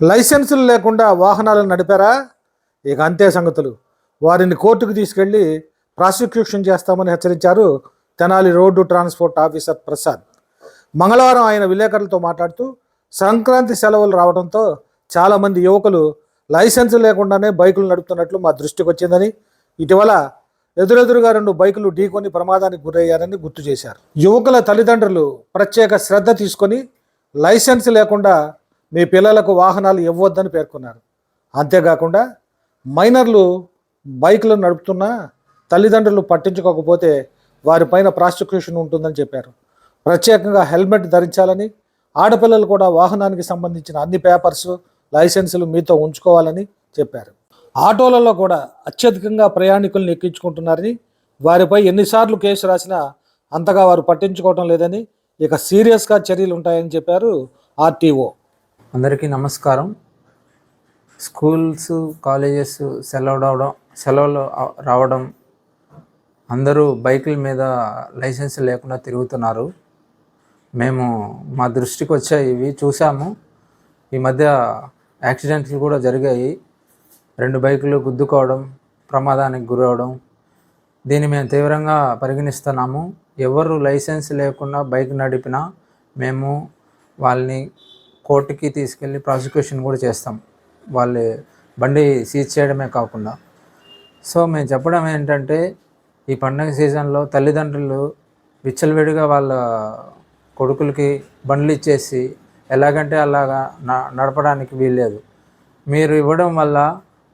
లైసెన్సులు లేకుండా వాహనాలను నడిపారా? ఇక అంతే సంగతులు. వారిని కోర్టుకు తీసుకెళ్ళి ప్రాసిక్యూషన్ చేస్తామని హెచ్చరించారు Tenali road transport officer Prasad. మంగళవారం ఆయన విలేకరులతో మాట్లాడుతూ సంక్రాంతి సెలవులు రావడంతో చాలామంది యువకులు లైసెన్స్ లేకుండానే బైకులు నడుపుతున్నట్లు మా దృష్టికి వచ్చిందని ఇటీవల ఎదురెదురుగా రెండు బైకులు ఢీకొని ప్రమాదానికి గురయ్యారని గుర్తు చేశారు. యువకుల తల్లిదండ్రులు ప్రత్యేక శ్రద్ధ తీసుకొని లైసెన్స్ లేకుండా మీ పిల్లలకు వాహనాలు ఇవ్వద్దని పేర్కొన్నారు. అంతేకాకుండా మైనర్లు బైకులు నడుపుతున్నా తల్లిదండ్రులు పట్టించుకోకపోతే వారిపైన ప్రాసిక్యూషన్ ఉంటుందని చెప్పారు. ప్రత్యేకంగా హెల్మెట్ ధరించాలని ఆడపిల్లలు కూడా వాహనానికి సంబంధించిన అన్ని పేపర్స్ లైసెన్సులు మీతో ఉంచుకోవాలని చెప్పారు. ఆటోలలో కూడా అత్యధికంగా ప్రయాణికులను ఎక్కించుకుంటున్నారని వారిపై ఎన్నిసార్లు కేసు రాసినా అంతగా వారు పట్టించుకోవటం లేదని ఇక సీరియస్గా చర్యలు ఉంటాయని చెప్పారు ఆర్టీఓ. అందరికీ నమస్కారం. స్కూల్స్ కాలేజెస్ సెలవు రావడం సెలవులు రావడం అందరూ బైకుల మీద లైసెన్స్ లేకుండా తిరుగుతున్నారు. మేము మా దృష్టికి వచ్చాయి ఇవి చూసాము. ఈ మధ్య యాక్సిడెంట్లు కూడా జరిగాయి. రెండు బైకులు గుద్దుకోవడం ప్రమాదానికి గురవడం దీన్ని మేము తీవ్రంగా పరిగణిస్తున్నాము. ఎవరు లైసెన్స్ లేకుండా బైక్ నడిపినా మేము వాళ్ళని కోర్టుకి తీసుకెళ్ళి ప్రాసిక్యూషన్ కూడా చేస్తాం. వాళ్ళు బండి సీజ్ చేయడమే కాకుండా. సో మేము చెప్పడం ఏంటంటే ఈ పండగ సీజన్లో తల్లిదండ్రులు విచ్చలవిడిగా వాళ్ళ కొడుకులకి బండ్లు ఇచ్చేసి ఎలాగంటే అలాగా నడపడానికి వీల్లేదు. మీరు ఇవ్వడం వల్ల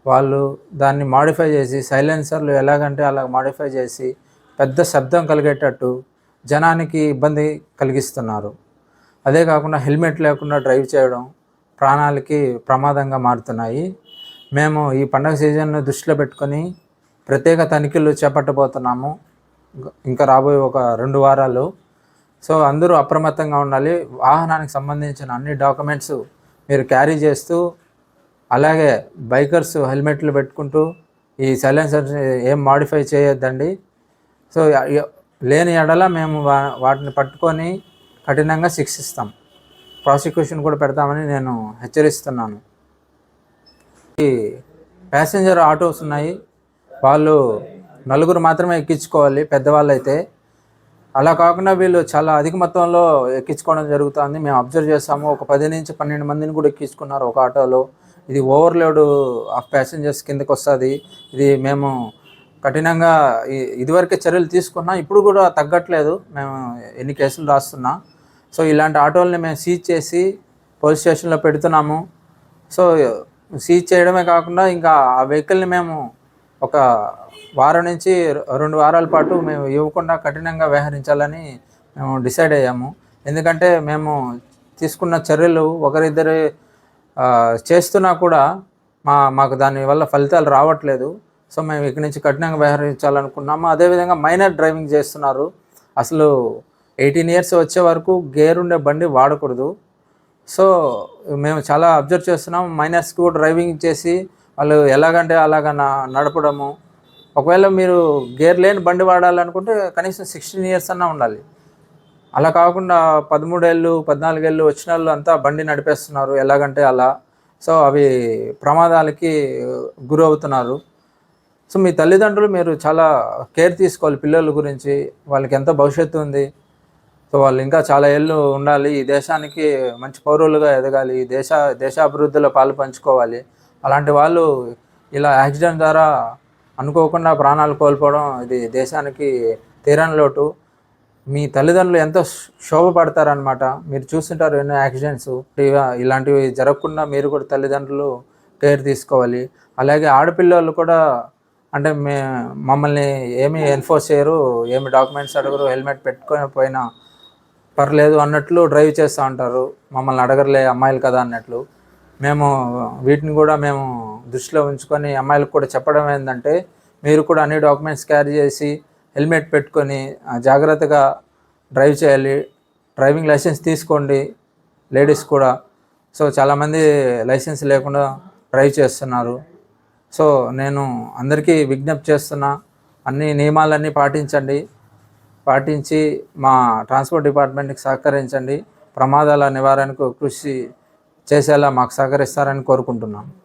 వాళ్ళు దాన్ని మాడిఫై చేసి సైలెన్సర్లు ఎలాగంటే అలా మాడిఫై చేసి పెద్ద శబ్దం కలిగేటట్టు జనానికి ఇబ్బంది కలిగిస్తున్నారు. అదే కాకుండా హెల్మెట్ లేకుండా డ్రైవ్ చేయడం ప్రాణాలకి ప్రమాదంగా మారుతున్నాయి. మేము ఈ పండగ సీజన్ను దృష్టిలో పెట్టుకొని ప్రత్యేక తనిఖీలు చేపట్టబోతున్నాము. ఇంకా రాబోయే ఒక రెండు వారాలు. సో అందరూ అప్రమత్తంగా ఉండాలి. వాహనానికి సంబంధించిన అన్ని డాక్యుమెంట్స్ మీరు క్యారీ చేస్తూ అలాగే బైకర్స్ హెల్మెట్లు పెట్టుకుంటూ ఈ సైలెన్సర్స్ ఏం మాడిఫై చేయొద్దండి. సో లేని ఎడల మేము వా- వాటిని పట్టుకొని కఠినంగా శిక్షిస్తాం. ప్రాసిక్యూషన్ కూడా పెడతామని నేను హెచ్చరిస్తున్నాను. ఈ ప్యాసింజర్ ఆటోస్ ఉన్నాయి. వాళ్ళు నలుగురు మాత్రమే ఎక్కించుకోవాలి పెద్దవాళ్ళు అయితే అలా కాకుండా వీళ్ళు చాలా అధిక మొత్తంలో ఎక్కించుకోవడం జరుగుతుంది. మేము అబ్జర్వ్ చేస్తాము ఒక పది నుంచి పన్నెండు మందిని కూడా ఎక్కించుకున్నారు ఒక ఆటోలో. ఇది ఓవర్లోడ్ ఆఫ్ ప్యాసింజర్స్ కిందకి వస్తుంది ఇది మేము కఠినంగా ఇదివరకే చర్యలు తీసుకున్నా ఇప్పుడు కూడా తగ్గట్లేదు. మేము ఎన్ని కేసులు రాస్తున్నా. సో ఇలాంటి ఆటోల్ని మేము సీజ్ చేసి పోలీస్ స్టేషన్లో పెడుతున్నాము. సో సీజ్ చేయడమే కాకుండా ఇంకా ఆ వెహికల్ని మేము ఒక వారం నుంచి రెండు వారాల పాటు మేము ఇవ్వకుండా కఠినంగా వ్యవహరించాలని మేము డిసైడ్ అయ్యాము. ఎందుకంటే మేము తీసుకున్న చర్యలు ఒకరిద్దరు చేస్తున్నా కూడా మా మాకు దానివల్ల ఫలితాలు రావట్లేదు. సో మేము ఇక్కడి నుంచి కఠినంగా వ్యవహరించాలనుకున్నాము. అదేవిధంగా మైనర్ డ్రైవింగ్ చేస్తున్నారు. అసలు ఎయిటీన్ ఇయర్స్ వచ్చే వరకు గేర్ ఉండే బండి వాడకూడదు. సో మేము చాలా అబ్జర్వ్ చేస్తున్నాం మైనర్స్కి కూడా డ్రైవింగ్ చేసి వాళ్ళు ఎలాగంటే అలాగ నడపడము. ఒకవేళ మీరు గేర్ లేని బండి వాడాలనుకుంటే కనీసం సిక్స్టీన్ ఇయర్స్ అన్నా ఉండాలి. అలా కాకుండా పదమూడేళ్ళు పద్నాలుగేళ్ళు వచ్చిన వాళ్ళు అంతా బండి నడిపేస్తున్నారు. ఎలాగంటే అలా. సో అవి ప్రమాదాలకి గురవుతున్నారు. సో మీ తల్లిదండ్రులు మీరు చాలా కేర్ తీసుకోవాలి పిల్లల గురించి. వాళ్ళకి ఎంత భవిష్యత్తు ఉంది. సో వాళ్ళు ఇంకా చాలా ఏళ్ళు ఉండాలి. ఈ దేశానికి మంచి పౌరులుగా ఎదగాలి. ఈ దేశ దేశాభివృద్ధిలో పాలు పంచుకోవాలి. అలాంటి వాళ్ళు ఇలా యాక్సిడెంట్ ద్వారా అనుకోకుండా ప్రాణాలు కోల్పోవడం ఇది దేశానికి తీరని లోటు. మీ తల్లిదండ్రులు ఎంతో శోభపడతారనమాట మీరు చూస్తుంటారు ఎన్నో యాక్సిడెంట్స్. ఇలాంటివి జరగకుండా మీరు కూడా తల్లిదండ్రులు కేర్ తీసుకోవాలి. అలాగే ఆడపిల్లలు కూడా అంటే మే మమ్మల్ని ఏమీ ఎన్ఫోర్స్ చేయరు ఏమి డాక్యుమెంట్స్ అడగరు హెల్మెట్ పెట్టుకొని పోయినా పర్లేదు అన్నట్లు డ్రైవ్ చేస్తూ ఉంటారు. మమ్మల్ని అడగరులే అమ్మాయిలు కదా అన్నట్లు. మేము వీటిని కూడా మేము దృష్టిలో ఉంచుకొని అమ్మాయిలకు కూడా చెప్పడం ఏంటంటే మీరు కూడా అన్ని డాక్యుమెంట్స్ క్యారీ చేసి హెల్మెట్ పెట్టుకొని జాగ్రత్తగా డ్రైవ్ చేయాలి. డ్రైవింగ్ లైసెన్స్ తీసుకోండి లేడీస్ కూడా. సో చాలామంది లైసెన్స్ లేకుండా డ్రైవ్ చేస్తున్నారు. సో నేను అందరికీ విజ్ఞప్తి చేస్తున్నా అన్ని నియమాలన్నీ పాటించండి. పాటించి మా ట్రాన్స్పోర్ట్ డిపార్ట్మెంట్కి సహకరించండి. ప్రమాదాల నివారణకు కృషి చేసేలా మాకు సహకరిస్తారని కోరుకుంటున్నాను